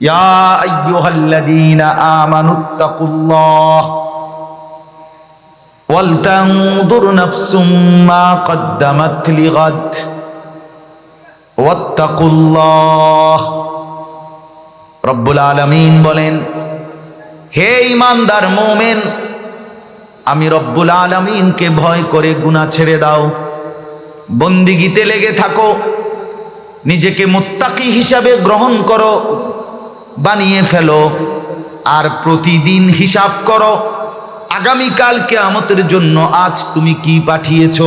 يا ايها الذين امنوا اتقوا الله ولتنظر نفس ما قدمت لغد واتقوا الله রব্বুল আলমিন বলেন হে ইমানদার মোমেন আমি রব্বুল আলমিনকে ভয় করে গুণা ছেড়ে দাও বন্দিগিতে লেগে থাকো নিজেকে মুত্তাকি হিসাবে গ্রহণ করো বানিয়ে ফেলো আর প্রতিদিন হিসাব করো আগামীকাল কেয়ামতের জন্য আজ তুমি কি পাঠিয়েছ?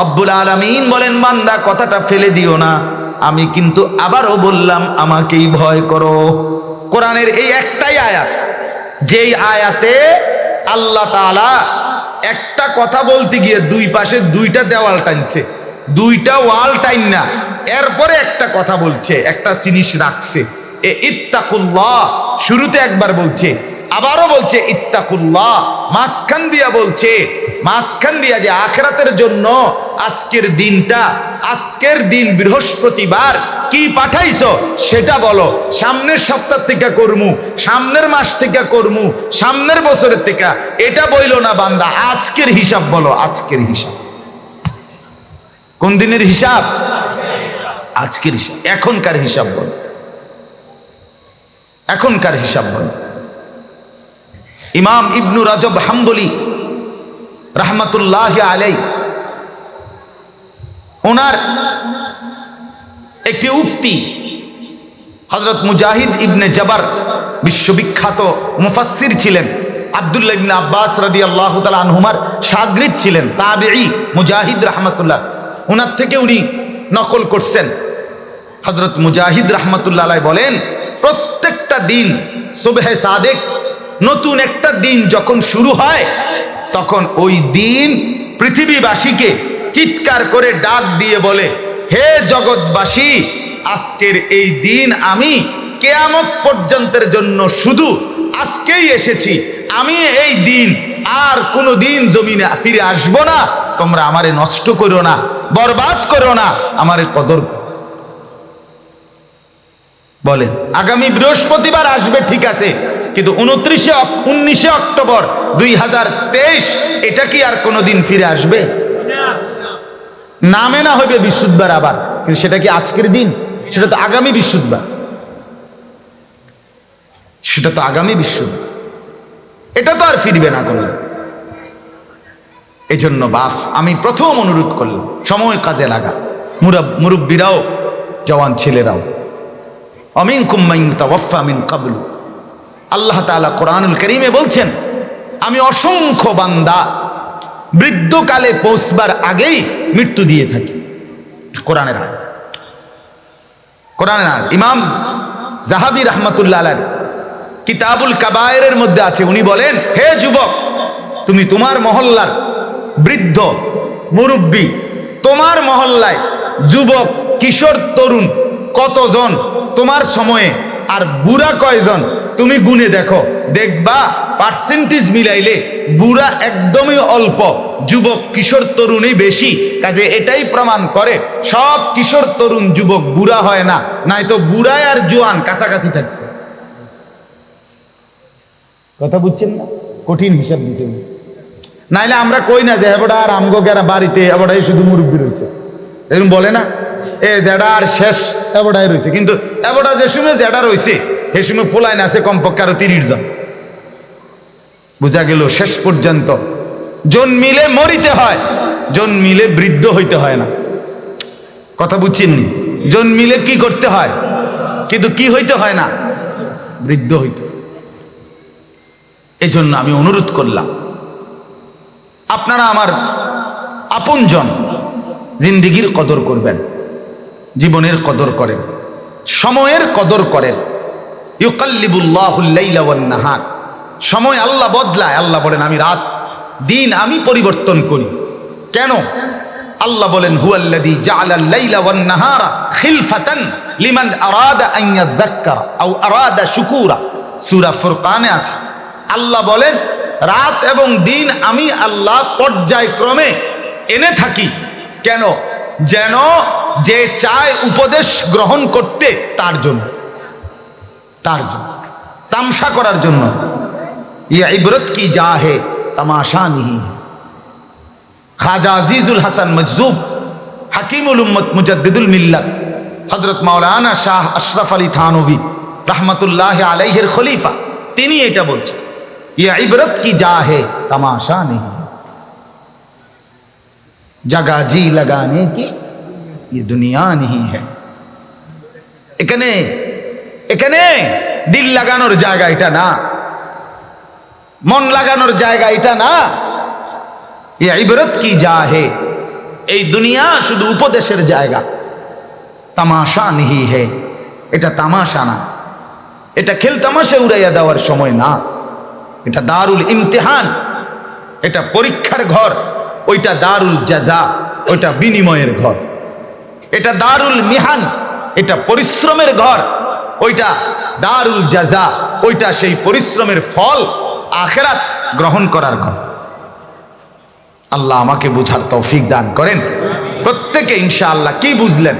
রব্বুল আলামিন বলেন, বান্দা, কথাটা ফেলে দিও না। আমি কিন্তু আবারও বললাম, আমাকেই ভয় করো। কোরআনের এই একটাই আয়াত, যেই আয়াতে আল্লাহ তাআলা একটা কথা বলতে গিয়ে দুই পাশে দুইটা দেওয়াল টানছে। দুইটা ওয়াল টাইন না। এরপরে একটা কথা বলছে, একটা জিনিস রাখছে। এ ইত্তাকুল্লাহ, শুরুতে একবার বলছে, আবারও বলছে ইত্তাকুল্লাহ, মাঝখান দিয়া বলছে, মাঝখান দিয়া যে আখরাতের জন্য আজকের দিনটা, আজকের দিন বৃহস্পতিবার, কি পাঠাইছো সেটা বলো। সামনের সপ্তাহ থেকে করমু, সামনের মাস থেকে করমু, সামনের বছরের থেকে, এটা বইল না বান্দা, আজকের হিসাব বলো, আজকের হিসাব। কোন দিনের হিসাব? আজকের হিসাব। এখনকার হিসাব বল। এখনকার হিসাব বল। ইমাম ইবনু রাজব হাম্বলি রহমতুল্লাহ আলাই ওনার একটি উক্তি হজরত মুজাহিদ ইবনে জবার বিশ্ববিখ্যাত মুফাসির ছিলেন। আবদুল্লাহ ইবনে আব্বাস রাদি আল্লাহ তালা আনহুমার সাগরিদ ছিলেন। তাবেই মুজাহিদ রহমতুল্লাহ। ওনার থেকে উনি নকল করছেন। হজরত মুজাহিদ রহমতুল্লাহ বলেন, প্রত্যেকটা দিন সুবেহে সাদেক নতুন একটা দিন যখন শুরু হয়, তখন ওই দিন পৃথিবীবাসীকে চিৎকার করে ডাক দিয়ে বলে, হে জগৎবাসী, আজকের এই দিন আমি কেয়ামত পর্যন্তের জন্য শুধু আজকেই এসেছি। আমি এই দিন আর কোনো দিন জমিনে ফিরে আসব না। তোমরা আমারে নষ্ট করো না। বরবাদ করো না। আমারে কদর। বলেন, আগামী বৃহস্পতিবার আসবে, ঠিক আছে, কিন্তু উনত্রিশে উনিশে অক্টোবর দুই হাজার তেইশ, এটা কি আর কোনোদিন ফিরে আসবে? নামে না হইবে বিশুদ্ধবার আবার, কিন্তু সেটা কি আজকের দিন? সেটা তো আগামী বিশুদ্ধবার। সেটা তো আগামী বিশ্ব এটা তো আর ফিরবে না করলে এই জন্য বাফ, আমি প্রথম অনুরোধ করলাম, সময় কাজে লাগা। মুরব মুরব্বীরাও, জওয়ান ছেলেরাও। অমিন কুম্মাইন তাওয়াফা মিন কাবলু। আল্লাহ তাআলা কোরআনুল করিমে বলছেন, আমি অসংখ্য বান্দা বৃদ্ধকালে পৌঁছবার আগেই মৃত্যু দিয়ে থাকি। কোরআনের আয় কোরআনের আয় ইমাম জাহাবি রহমতুল্লাহ আলার কিতাবুল কাবায়ের মধ্যে আছে, উনি বলেন, হে যুবক, তুমি তোমার মহল্লার বৃদ্ধ, মুরব্বী, তোমার মহল্লায় যুবক, কিশোর, তরুণ, কতজন? তোমার সময়ে আর বুড়া কয়জন? তুমি গুনে দেখো। দেখবা পার্সেন্টেজ মিলাইলে বুড়া একদমই অল্প, যুবক, কিশোর, তরুণই বেশি। কাজে এটাই প্রমাণ করে, সব কিশোর, তরুণ, যুবক, বুড়া হয় না। নাই তো বুড়ায় আর জোয়ান কাছাকাছি থাকতো। কথা বুঝছেন না? কঠিন হিসাব দিচ্ছেন নাইলে আমরা কই না যে এবটা আর আমগো গেরা বাড়িতে এবটাই শুধু মুরব্বী রয়েছে। এরকম বলে না? এ, জেডা আর শেষ এবটাই রয়েছে। কিন্তু এবটা যে সময় জেডা রয়েছে, সে সময় ফুলাইন আছে কমপক্ষে আরও তিরিশ জন। বুঝা গেল শেষ পর্যন্ত। জন্মিলে মরিতে হয় জন্মিলে বৃদ্ধ হইতে হয় না। কথা বুঝছেননি জন্মিলে কি করতে হয়, কিন্তু কি হইতে হয় না? বৃদ্ধ হইতে এজন্য আমি অনুরোধ করলাম আপনারা আমার আপনজন জিন্দিগির কদর করবেন, জীবনের কদর করেন, সময়ের কদর করেন। নাহার সময় আল্লাহ বদলায়, আল্লাহ বলেন, আমি রাত, দিন আমি পরিবর্তন করি। কেন? আল্লাহ বলেন হুয়াল্লাদি নাহারা খিলফাতান লিমান আরাদা আন ইয়াযাক্কারা আও আরাদা শুকুরা। সূরা ফুরকানে আছে। আল্লাহ বলেন রাত এবং দিন আমি আল্লাহ পর্যায়ক্রমে এনে থাকি। কেন? যেন যে চায় উপদেশ গ্রহণ করতে তার জন্য। তার জন্য। তামসা করার জন্য। ইয়া ইবরত কি যা হে তামাশা নিহি। খাজা আজিজুল হাসান মজজুব হাকিমুল উম্মত মুজাদ্দিদুল মিল্লাত হজরত মাওলানা শাহ আশরাফ আলী থানভি, রহমতুল্লাহ আলাইহের খলিফা। তিনি এটা বলছেন। ইয়া ইবরত কি যা হে তামাশা নেই जगह जी लगाने की ये दुनिया नहीं है এখানে এখানে দিল লাগানোর জায়গা এটা না মন লাগানোর জায়গা এটা না এ ইবরত কি যা হে এই দুনিয়া শুধু উপদেশের জায়গা তামাশা নিহি হে এটা তামাশা না এটা খেল তামাশা উড়াইয়া দেওয়ার সময় না এটা দারুল ইমতেহান, এটা পরীক্ষার ঘর, ওইটা দারুল জাজা, ওইটা বিনিময়ের ঘর। এটা দারুল মিহান, এটা পরিশ্রমের ঘর, ওইটা দারুল জাজা, ওইটা সেই পরিশ্রমের ফল আখেরাত গ্রহণ করার ঘর। আল্লাহ আমাকে বুঝার তৌফিক দান করেন। প্রত্যেকে ইনশাআল্লাহ কি বুঝলেন?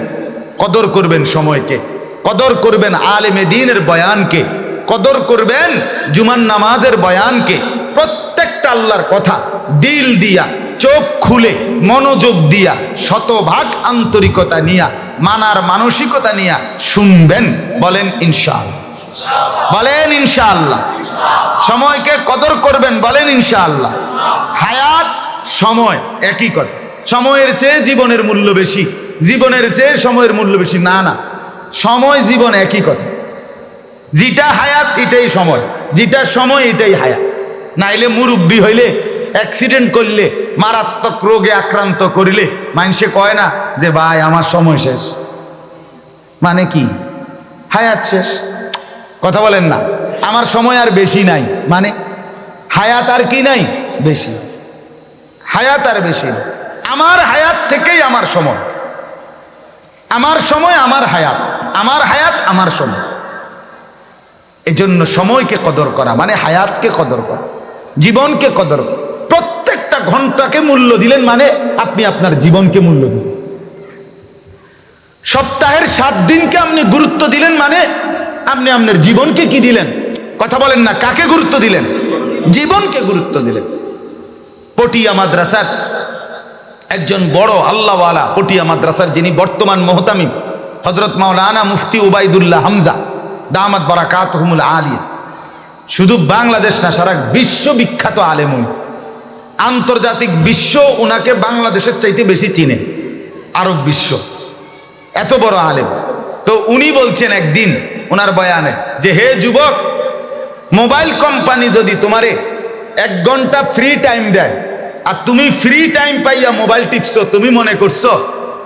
কদর করবেন সময়কে, কদর করবেন আলেমে দিনের বয়ানকে কদর করবেন জুমান নামাজের বয়ানকে। প্রত্যেকটা আল্লাহর কথা দিল দিয়া, চোখ খুলে, মনোযোগ দিয়া, শতভাগ আন্তরিকতা নিয়া, মানার মানসিকতা নিয়া শুনবেন। বলেন, ইনশাআল্লাহ। বলেন, ইনশাআল্লাহ। সময়কে কদর করবেন, বলেন, ইনশাআল্লাহ। হায়াত, সময়, একই কথা। সময়ের চেয়ে জীবনের মূল্য বেশি। জীবনের চেয়ে সময়ের মূল্য বেশি। না না। সময়, জীবন, একই কথা। যেটা হায়াত এটাই সময়। যেটা সময় এটাই হায়াত নাইলে মুরব্বী হইলে অ্যাক্সিডেন্ট করলে, মারাত্মক রোগে আক্রান্ত করিলে মানুষে কয় না যে, ভাই, আমার সময় শেষ। মানে কি? হায়াত শেষ। কথা বলেন না। আমার সময় আর বেশি নাই। মানে হায়াত আর কি নাই? বেশি। হায়াত আর বেশি আমার হায়াত থেকেই আমার সময়। আমার সময়, আমার হায়াত। আমার হায়াত, আমার সময়। এজন্য সময়কে কদর করা মানে হায়াতকে কদর করা, জীবনকে কদর করা। প্রত্যেকটা ঘন্টাকে মূল্য দিলেন মানে আপনি আপনার জীবনকে মূল্য দিলেন। সপ্তাহের সাত দিনকে আপনি গুরুত্ব দিলেন মানে আপনি আপনার জীবনকে কি দিলেন? কথা বলেন না, কাকে গুরুত্ব দিলেন? জীবনকে গুরুত্ব দিলেন। পটিয়া মাদ্রাসার একজন বড় আল্লাহওয়ালা পটিয়া মাদ্রাসার যিনি বর্তমান মোহতামিম হজরত মাওলানা মুফতি উবাইদুল্লাহ হামজা দামাত বারাকাত হুমুল আলিয়া। শুধু বাংলাদেশ না, সারা বিশ্ববিখ্যাত আলেম উনি। আন্তর্জাতিক বিশ্ব ওনাকে বাংলাদেশের চাইতে বেশি চিনে। আরব বিশ্ব। এত বড় আলেম। তো উনি বলছেন একদিন ওনার বয়ানে যে, হে যুবক, মোবাইল কোম্পানি যদি তোমারে এক ঘণ্টা ফ্রি টাইম দেয়, আর তুমি ফ্রি টাইম পাইয়া মোবাইল টিপছো, তুমি মনে করছ,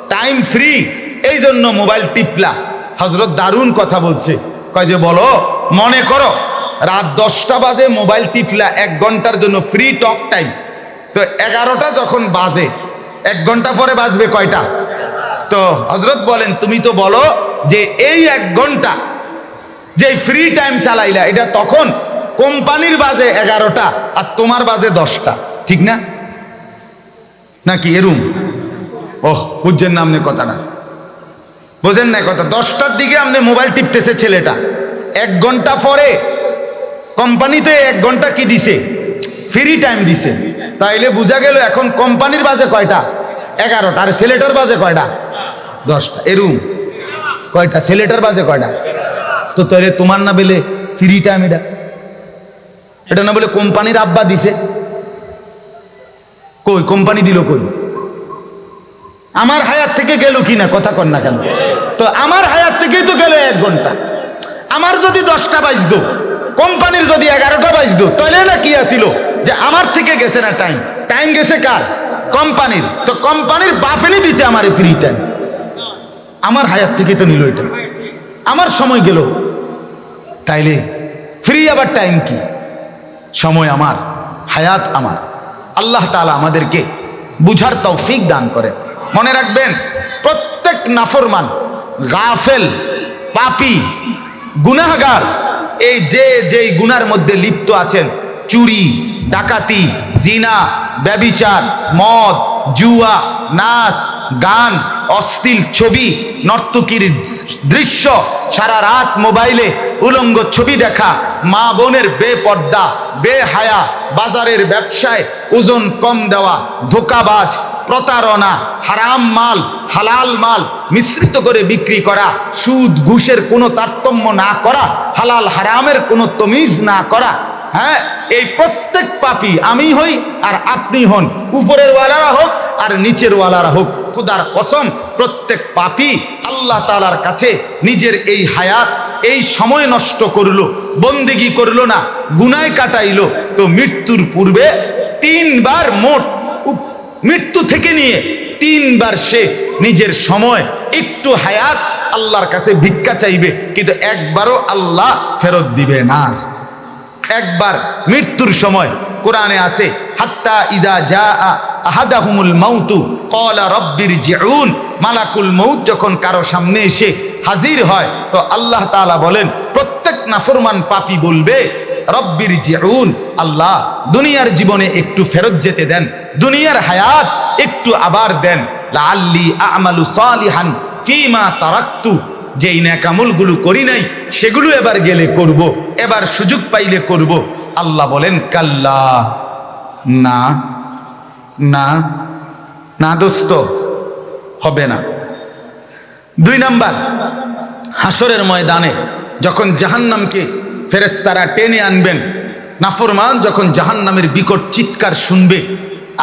টাইম ফ্রি এই জন্য মোবাইল টিপলা। হজরত দারুণ কথা বলছে। কয় যে বলো, মনে করো, রাত দশটা বাজে মোবাইল টিপলা, এক ঘণ্টার জন্য ফ্রি টক টাইম তো এগারোটা যখন বাজে, এক ঘণ্টা পরে বাজবে কয়টা? তো হজরত বলেন, তুমি তো বলো যে এই এক ঘণ্টা যে ফ্রি টাইম চালাইলা, এটা তখন কোম্পানির বাজে এগারোটা আর তোমার বাজে দশটা। ঠিক না? নাকি এরুম? ওহ, বুঝছেন না আপনি কথাটা। বোঝেন না কথা, দশটার দিকে আপনি মোবাইল টিপতেছে ছেলেটা। এক ঘণ্টা পরে কোম্পানিতে এক ঘণ্টা কি দিছে? ফ্রি টাইম দিছে। তাইলে বোঝা গেল এখন কোম্পানির বাজে কয়টা? এগারোটা, আর ছেলেটার বাজে কয়টা? দশটা। এরুম কয়টা? ছেলেটার বাজে কয়টা? তো তাহলে তোমার না বলে ফ্রি টাইম এটা। এটা না বলে কোম্পানির আব্বা দিছে। কই, কোম্পানি দিল কই? আমার হায়াত থেকে গেল কি না? কথা কর না কেন? তো আমার হায়াত থেকেই তো গেল এক ঘণ্টা। আমার যদি দশটা বাজতো, কোম্পানির যদি এগারোটা বাজতো, তাহলে না কি আসিল যে আমার থেকে গেছে না টাইম টাইম গেছে কার? কোম্পানির। তো কোম্পানির বাফেনি দিছে আমার ফ্রি টাইম আমার হায়াত থেকে তো নিল এটা। আমার সময় গেল। তাইলে ফ্রি আবার টাইম কি? সময় আমার, হায়াত আমার। আল্লাহ তাআলা আমাদেরকে বুঝার তৌফিক দান করে মনে রাখবেন, প্রত্যেক নাফরমান, গাফেল, পাপি, গুনাহগার, এই যে যেই গুনার মধ্যে লিপ্ত আছেন, চুরি, ডাকাতি, জিনা, ব্যবিচার, মদ জুয়া, নাচ, গান, অশ্লীল ছবি, নর্তকীর দৃশ্য, সারা রাত মোবাইলে উলঙ্গ ছবি দেখা, মা বোনের বেপর্দা, বেহায়া, বাজারের ব্যবসায় ওজন কম দেওয়া, ধোকাবাজ, প্রতারণা, হারাম মাল, হালাল মাল মিশ্রিত করে বিক্রি করা, সুদ, ঘুষের কোনো তারতম্য না করা, হালাল হারামের কোনো তমিজ না করা হ্যাঁ? এই প্রত্যেক পাপি আমি হই আর আপনি হন। উপরের ওয়ালারা হোক আর নিচের ওয়ালারা হোক, খুদার কসম, প্রত্যেক পাপি আল্লাহ তালার কাছে নিজের এই হায়াত, এই সময় নষ্ট করল, বন্দিগি করল না, গুনায় কাটাইলো। তো মৃত্যুর পূর্বে তিনবার মোট মৃত্যু থেকে নিয়ে তিনবার সে নিজের সময়, একটু হায়াত আল্লাহর কাছে ভিক্ষা চাইবে, কিন্তু একবারও আল্লাহ ফেরত দিবে না। একবার মৃত্যুর সময় কোরআনে আছে, হাত্তা ইজা যা আহাদাহুমুল মাউতু কলা রব্বির জিউন, মালাকুল মৌত যখন কারও সামনে এসে হাজির হয়, তো আল্লাহ তাআলা বলেন, প্রত্যেক নাফরমান পাপী বলবে, রব্বির জিউন, আল্লাহ দুনিয়ার জীবনে একটু ফেরত যেতে দেন, দুনিয়ার হায়াত একটু আবার দেন, লাআল্লি আমালু সালিহান ফিমা তারাক্তু, যেই ন্যাকামলগুলো করি নাই, সেগুলো এবার গেলে করব। এবার সুযোগ পাইলে করব। আল্লাহ বলেন, কাল্লা, না না না দোস্ত, হবে না। দুই নাম্বার হাসরের ময়দানে যখন জাহান্নামকে ফেরেস্তারা টেনে আনবেন, নাফরমান যখন জাহান্নামের বিকট চিৎকার শুনবে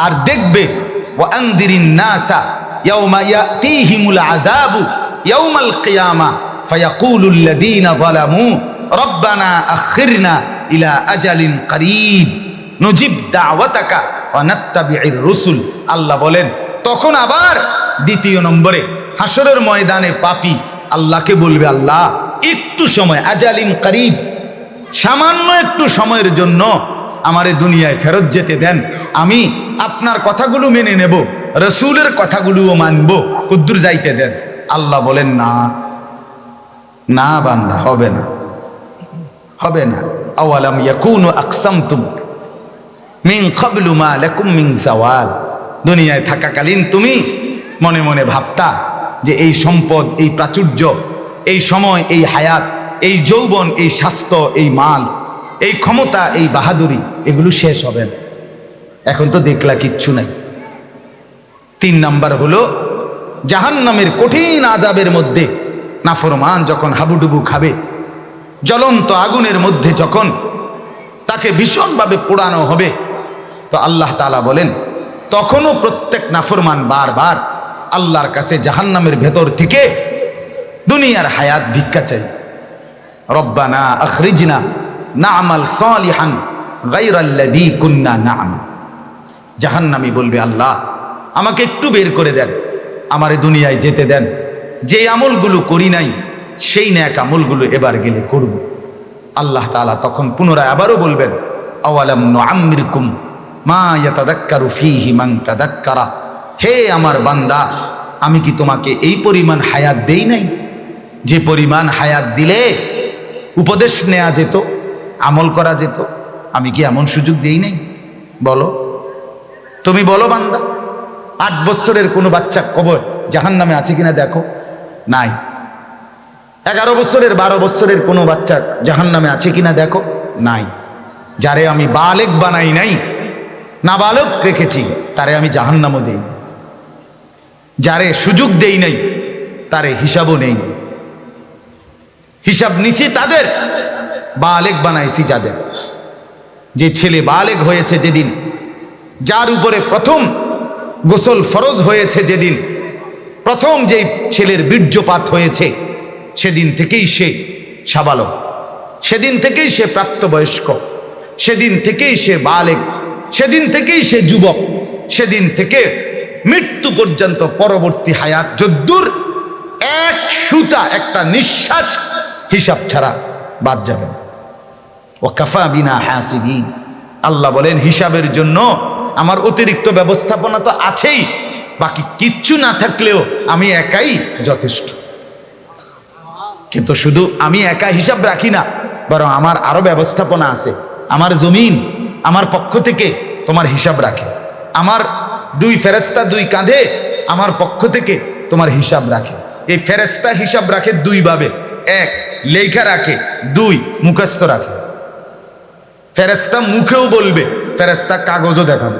আর দেখবে ওয়াংদিরিন নাসা ইয়াউমা ইয়াতিহিমুল আযাবু ইয়াউমাল কিয়ামা ফায়াকুলুল লাযীনা যালামু রব্বানা আখিরনা ইলা আজালিন করিব, নজিব দাওয়াতাকা ওয়া নাত্তাবিউর রুসুল। আল্লাহ বলেন, তখন আবার দ্বিতীয় নম্বরে হাসরের ময়দানে পাপি আল্লাহকে বলবে, আল্লাহ, একটু সময়, আজালিন করিব, সামান্য একটু সময়ের জন্য আমারে দুনিয়ায় ফেরত যেতে দেন। আমি আপনার কথাগুলো মেনে নেব, রসুলের কথাগুলোও মানব, কুদ্দুর যাইতে দেন। আল্লাহ বলেন, না না বান্দা, হবে না হবে না। আওয়ালাম ইয়াকুনু আকসামতুম? মিন ক্বাবলু মা লাকুম মিন জাওয়াল দুনিয়ায় থাকাকালীন তুমি মনে মনে ভাবতা যে এই সম্পদ, এই প্রাচুর্য, এই সময়, এই হায়াত, এই যৌবন, এই স্বাস্থ্য, এই মাল, এই ক্ষমতা, এই বাহাদুরি, এগুলো শেষ হবে না। এখন তো দেখলা কিচ্ছু নাই। তিন নাম্বার হলো, জাহান্নামের কঠিন আজাবের মধ্যে নাফরমান যখন হাবুডুবু খাবে জ্বলন্ত আগুনের মধ্যে যখন তাকে ভীষণভাবে পোড়ানো হবে, তো আল্লাহ তালা বলেন, তখনও প্রত্যেক নাফরমান বারবার আল্লাহর কাছে জাহান্নামের ভেতর থেকে দুনিয়ার হায়াত ভিক্ষা চাই রব্বানা আখরিজনা না আমাল সালিহান গাইরাল্লাদি কুন্না না আমাল জাহান্নামি বলবে, আল্লাহ, আমাকে একটু বের করে দেন, আমারে দুনিয়ায় যেতে দেন। যে আমলগুলো করি নাই সেই ন্যাক আমলগুলো এবার গেলে করব। আল্লাহ তাআলা তখন পুনরায় আবারও বলবেন, আওয়ালাম মা ইয়াতাদাক্কারু ফীহি মান তাদাক্কারা। হে আমার বান্দা, আমি কি তোমাকে এই পরিমাণ হায়াত দেই নাই? যে পরিমাণ হায়াত দিলে উপদেশ নেওয়া যেত, আমল করা যেত, আমি কি এমন সুযোগ দেই নাই? বলো। তুমি বলো বান্দা, আট বছরের কোনো বাচ্চা কবর জাহান নামে আছে কিনা দেখো? নাই। এগারো বছরের, বারো বছরের কোনো বাচ্চা জাহান নামে আছে কিনা দেখো? নাই। যারে আমি বালেক বানাই নাই, নাবালক রেখেছি, তারে আমি জাহান্নামও দেই যারে সুযোগ দেই নাই, তারে হিসাবও নেই। হিসাব নিছি তাদের, বালেক বানাইছি যাদের। যে ছেলে বালেক হয়েছে যেদিন, যার উপরে প্রথম গোসল ফরজ হয়েছে যেদিন, প্রথম যেই ছেলের বীর্যপাত হয়েছে সেদিন থেকেই সে সাবালক। সেদিন থেকেই সে প্রাপ্তবয়স্ক। সেদিন থেকেই সে বালেক। সেদিন থেকেই সে যুবক। সেদিন থেকে মৃত্যু পর্যন্ত পরবর্তী হায়াত যদ্দুর এক সুতা, একটা নিঃশ্বাস হিসাব ছাড়া বাদ যাবে ও কাফা বিনা হাসিবিন। আল্লাহ বলেন, হিসাবের জন্য আমার অতিরিক্ত ব্যবস্থাপনা তো আছেই। বাকি কিচ্ছু না থাকলেও আমি একাই যথেষ্ট। কিন্তু শুধু আমি একা হিসাব রাখি না, বরং আমার আরও ব্যবস্থাপনা আছে। আমার জমিন, আমার পক্ষ থেকে তোমার হিসাব রাখে। আমার দুই ফেরেস্তা দুই কাঁধে আমার পক্ষ থেকে তোমার হিসাব রাখে। এই ফেরেস্তা হিসাব রাখে দুই ভাবে এক, লেখা রাখে। দুই, মুখস্থ রাখে। ফেরেস্তা মুখেও বলবে ফেরেস্তা কাগজও দেখাবে।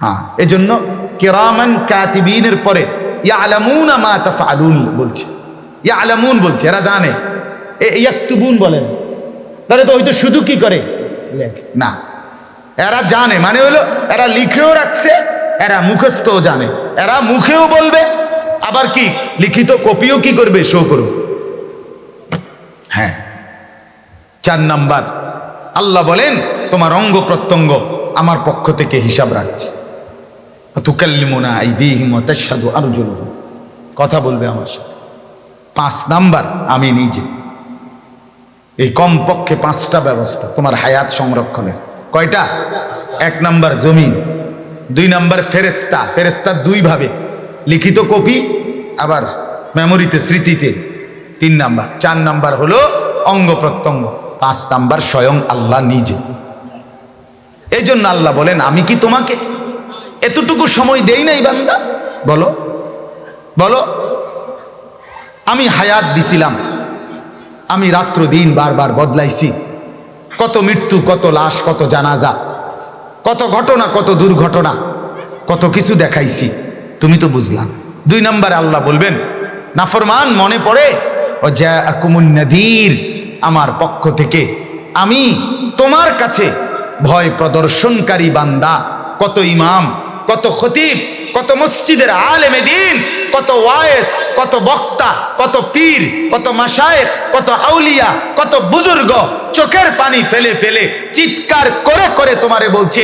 হ্যাঁ এজন্য কেরামান কাতিবিনের পরে ইয়া ইয়ালামুন মা তাফআলুন বলছে। ইয়ালামুন বলছে এরা জানে। ইয়াকতুবুন বলেন। তাহলে তো হয়তো শুধু কি করে? না। এরা জানে মানে হলো এরা লিখেও রাখছে এরা মুখস্থও জানে। এরা মুখেও বলবে আবার কি? লিখিত কপিও কি করবে? শো করবে। হ্যাঁ। চার নাম্বার। আল্লাহ বলেন তোমার অঙ্গ প্রত্যঙ্গ আমার পক্ষ থেকে হিসাব রাখছে। তুকাল্লিমুনা আইদিহিম ওয়া তাশহাদু আরজুলুহুম কথা বলবে আমার সাথে। পাঁচ নাম্বার আমি নিজে। এই কমপক্ষে পাঁচটা ব্যবস্থা, তোমার হায়াত সংরক্ষণের। কয়টা? এক নাম্বার জমিন, দুই নাম্বার ফেরেস্তা ফেরেস্তা দুই ভাবে লিখিত কপি, আবার মেমোরিতে, স্মৃতিতে। তিন নাম্বার। চার নাম্বার হলো অঙ্গ প্রত্যঙ্গ, পাঁচ নাম্বার স্বয়ং আল্লাহ নিজে। এই জন্য আল্লাহ বলেন, আমি কি তোমাকে এতটুকু সময় দেই নাই বান্দা? বলো। বলো আমি হায়াত দিছিলাম। আমি রাত্র দিন বারবার বদলাইছি। কত মৃত্যু, কত লাশ, কত জানাজা, কত ঘটনা, কত দুর্ঘটনা, কত কিছু দেখাইছি। তুমি তো বুঝলাম। দুই নম্বরে আল্লাহ বলবেন, নাফরমান মনে পড়ে ও যা আমার পক্ষ থেকে, আমি তোমার কাছে ভয় প্রদর্শনকারী বান্দা, কত ইমাম, কত খতিব, কত মসজিদের আলেমে দিন, কত ওয়ায়েস কত বক্তা, কত পীর, কত মাসায়েক কত আউলিয়া, কত বুজুর্গ চোখের পানি ফেলে ফেলে চিৎকার করে করে তোমারে বলছে,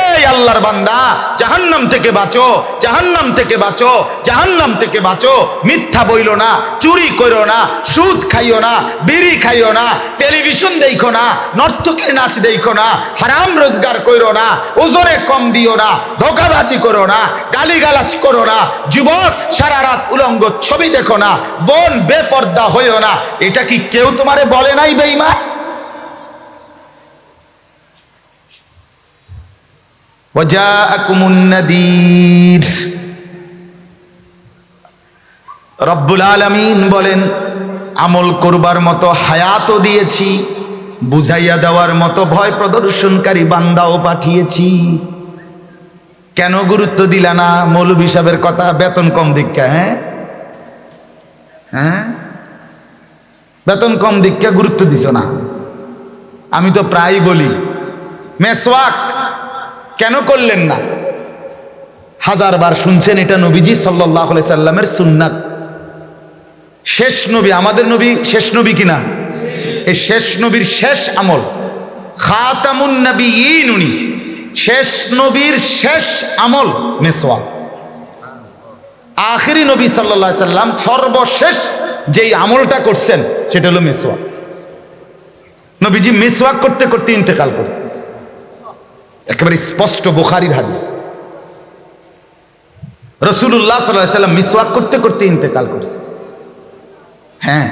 এই আল্লাহর বান্দা, জাহান্নাম থেকে বাঁচো, জাহান্নাম থেকে বাঁচো, জাহান্নাম থেকে বাঁচো, মিথ্যা বইল না, চুরি করো না, সুদ খাইও না, বিড়ি খাইও না, টেলিভিশন দেখো না, নর্তকের নাচ দেখো না, হারাম রোজগার করো না, ওজনে কম দিও না, ধোকাবাজি করো না, গালিগালাজ করো না, যুবক সারা রাত উলঙ্গ ছবি দেখো না, বোন বেপর্দা হইও না। এটা কি কেউ তোমারে বলে নাই বেইমা রব্বুল আলমিন বলেন, আমল করবার মতো হায়াতও দিয়েছি, বুঝাইয়া দেওয়ার মতো ভয় প্রদর্শনকারী বান্দাও পাঠিয়েছি। কেন গুরুত্ব দিলা না, মৌলভী সাহেবের কথা বেতন কম দীক্ষা হ্যাঁ? বেতন কম দীক্ষা গুরুত্ব দিছ না। আমি তো প্রায় বলি, মেসওয়াক কেন করলেন না? হাজারবার শুনছেন এটা নবীজি সাল্লাহ সাল্লামের সুন্নাত। শেষ নবী, আমাদের নবী শেষ নবী কিনা? এই শেষ নবীর শেষ আমল, খাতামুন নবী উনি। শেষ নবীর শেষ আমল মেসওয়া আখেরি নবী সাল্লা সাল্লাম সর্বশেষ যেই আমলটা করছেন, সেটা হলো মেসওয়া নবীজি মেসওয়াক করতে করতে ইন্তেকাল করছেন। একেবারে স্পষ্ট বোখারির হাদিস। রসুল্লাহ সাল্লাম মিসওয়াক করতে করতে ইন্তেকাল করছে হ্যাঁ।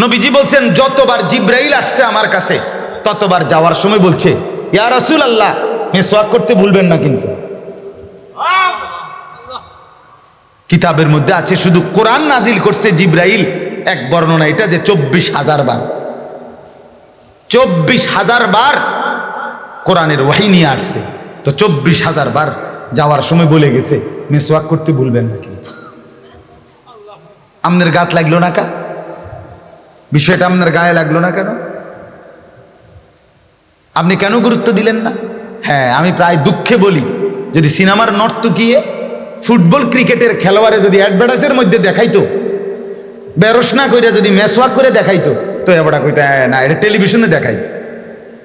নবীজি বলছেন, যতবার জিব্রাইল আসছে আমার কাছে, ততবার যাওয়ার সময় বলছে, ইয়া রসুল আল্লাহ মিসওয়াক করতে ভুলবেন না কিন্তু। কিতাবের মধ্যে আছে, শুধু কোরআন নাজিল করছে জিব্রাইল। এক বর্ণনা এটা যে চব্বিশ হাজার বার। চব্বিশ হাজার বার কোরআনের ওয়াহি নিয়ে আসছে। তো চব্বিশ হাজার বার যাওয়ার সময় বলে গেছে, মেসওয়াক করতে ভুলবেন না কিন্তু আপনার গাত লাগল না কা? বিষয়টা আপনার গায়ে লাগল না কেন? আপনি কেন গুরুত্ব দিলেন না? হ্যাঁ আমি প্রায় দুঃখে বলি, যদি সিনেমার নর্তকিয়ে ফুটবল ক্রিকেটের খেলোয়াড়ে যদি অ্যাডভার্টাইজের মধ্যে দেখাইতো বেরস না কইরা যদি মেসওয়াক করে দেখাইতো তো এবার কইতে "হ্যাঁ, না এটা টেলিভিশনে দেখাইছে।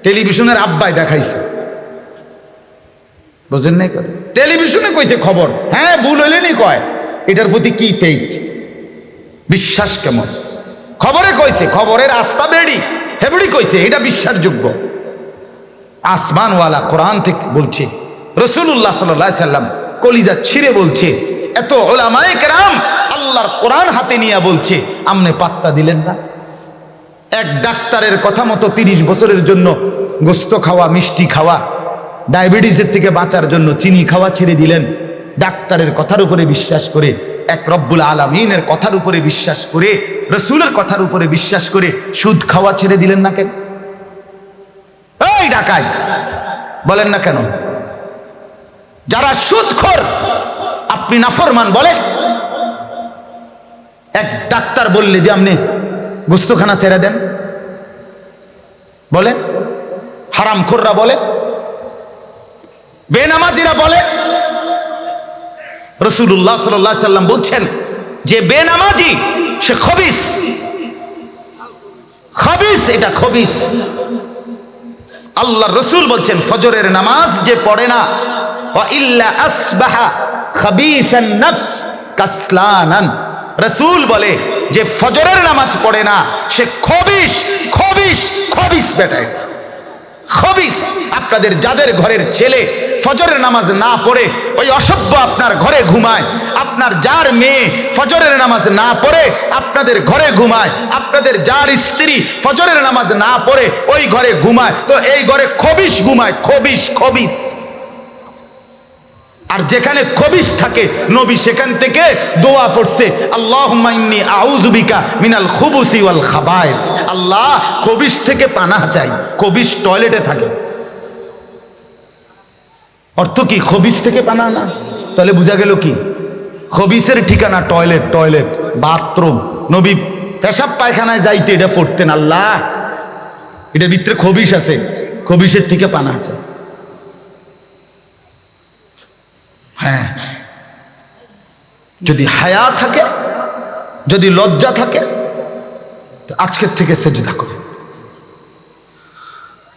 টেলিভিশনের আব্বাই দেখাইছে। বুঝেন নাই কথা? টেলিভিশনে কইছে খবর। হ্যাঁ ভুল হইলেনি কয়। এটার প্রতি কি ফেইথ বিশ্বাস কেমন? খবরে কইছে খবরের আস্থা বেড়ি। হেবড়ি কইছে এটা বিশ্বাসযোগ্য। আসমানওয়ালা কোরআন থেকে বলছে রসুল্লাহ সাল্লাহ সাল্লাম কলিজা ছিঁড়ে বলছে, এত ওলামায়ে কেরাম আল্লাহর কোরআন হাতে নিয়ে বলছে, আমনে পাত্তা দিলেন না? এক ডাক্তারের কথা মতো তিরিশ বছরের জন্য গোস্ত খাওয়া, মিষ্টি খাওয়া, ডায়াবেটিসের থেকে বাঁচার জন্য চিনি খাওয়া ছেড়ে দিলেন। ডাক্তারের কথার উপরে বিশ্বাস করে, এক রব্বুল আলমিনের কথার উপরে বিশ্বাস করে, রসুলের কথার উপরে বিশ্বাস করে সুদ খাওয়া ছেড়ে দিলেন না কেন? এই ডাকাই বলেন না কেন? যারা সুদখোর, আপনি নাফরমান বলেন। এক ডাক্তার বললে যে আপনি গুস্তখানা ছেড়ে দেন। বলেন, হারামখোররা বলে বেনামাজিরা বলে রসুল্লাহ সাল্লাহ সাল্লাম বলছেন যে বেনামাজি, সে খবিস। খবিস, এটা খবিস। আল্লাহ রসুল বলছেন, ফজরের নামাজ যে পড়ে না ইল্লা রসুল বলে, যে ফজরের নামাজ পড়ে না, সে খবিস খবিস খবিস বেটায় খবিস আপনাদের যাদের ঘরের ছেলে ফজরের নামাজ না পড়ে, ওই অসভ্য আপনার ঘরে ঘুমায়। আপনার যার মেয়ে ফজরের নামাজ না পড়ে, আপনাদের ঘরে ঘুমায়। আপনাদের যার স্ত্রী ফজরের নামাজ না পড়ে, ওই ঘরে ঘুমায়। তো এই ঘরে খবিস ঘুমায় খবিস খবিস আর যেখানে খবিস থাকে, নবী সেখান থেকে দোয়া পড়ছে আল্লাহ মাইন্নি আউজুবিকা মিনাল খুবুসি ওয়াল খাবায়েস আল্লাহ খবিস থেকে পানা চাই খবিস টয়লেটে থাকে। অর্থ কি, খবিশ থেকে পানা না? তাহলে বোঝা গেল কি? খবিসের ঠিকানা টয়লেট টয়লেট, বাথরুম। নবী পেশাব পায়খানায় যাইতে এটা পড়তেন, আল্লাহ। এটার ভিতরে খবিশ আছে খবিসের থেকে পানা আছে হ্যাঁ। যদি হায়া থাকে যদি লজ্জা থাকে আজকের থেকে সেজদা করে।